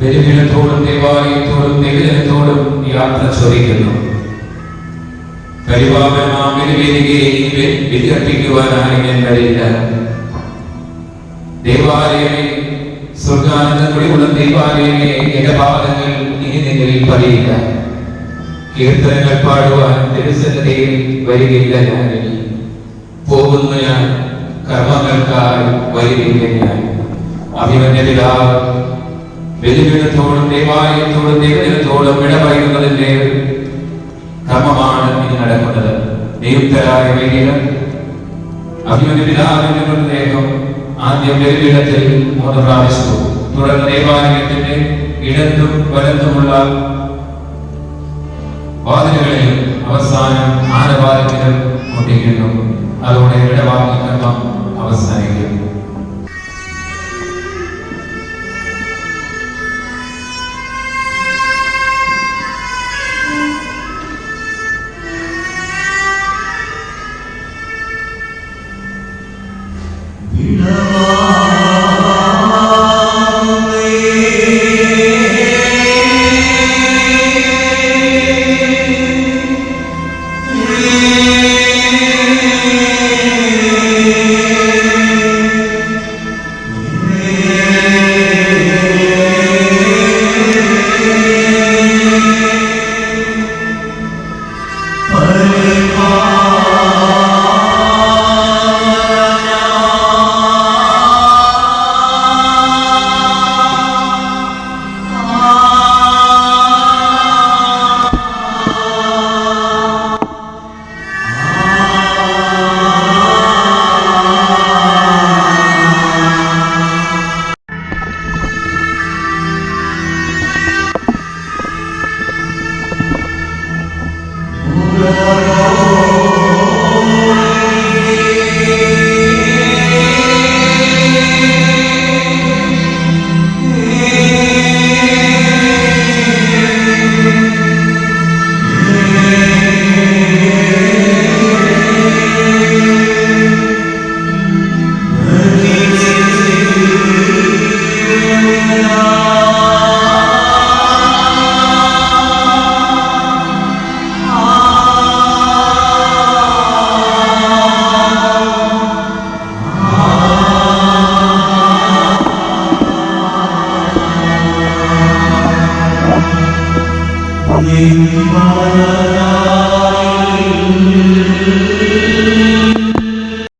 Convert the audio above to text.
ബലിപീഠത്തോടും ദേവാലയത്തോടും നിവേദനത്തോടും യാത്ര നിങ്ങളിൽ പറയില്ല. കീർത്തനങ്ങൾ പാടുവാൻ തിരുസന്നതയിൽ വരികയില്ല ഞാൻ ഇനി. പോകുന്നു ഞാൻ കർമ്മങ്ങൾക്കായി വരികയില്ല ഞാൻ. അഭിമന്യ പിതാവ് ബലിപീഠത്തോടും ദേവാലയത്തോടും ദൈവജനത്തോടും ഇടപഴകുന്നതിന്റെ ക്രമമാണ് ഇനി നടക്കുന്നത് നിയുക്തരായ വൈദികർ അഭിമന്യ പിതാവിന്റെ മൃതദേഹം ആദ്യം ബലിപീഠത്തിൽ മൂന്ന് പ്രാവശ്യത്തു തുടർന്ന് ദേവാലയത്തിന്റെ ഇടത്തും വലത്തുമുള്ള വാതിലുകളിൽ അവസാനം ആനപാലത്തിലും മുട്ടിക്കുന്നു അതോടെ ഇടവാങ്ങി You know. Lord. നിൻ മലനാളിൽ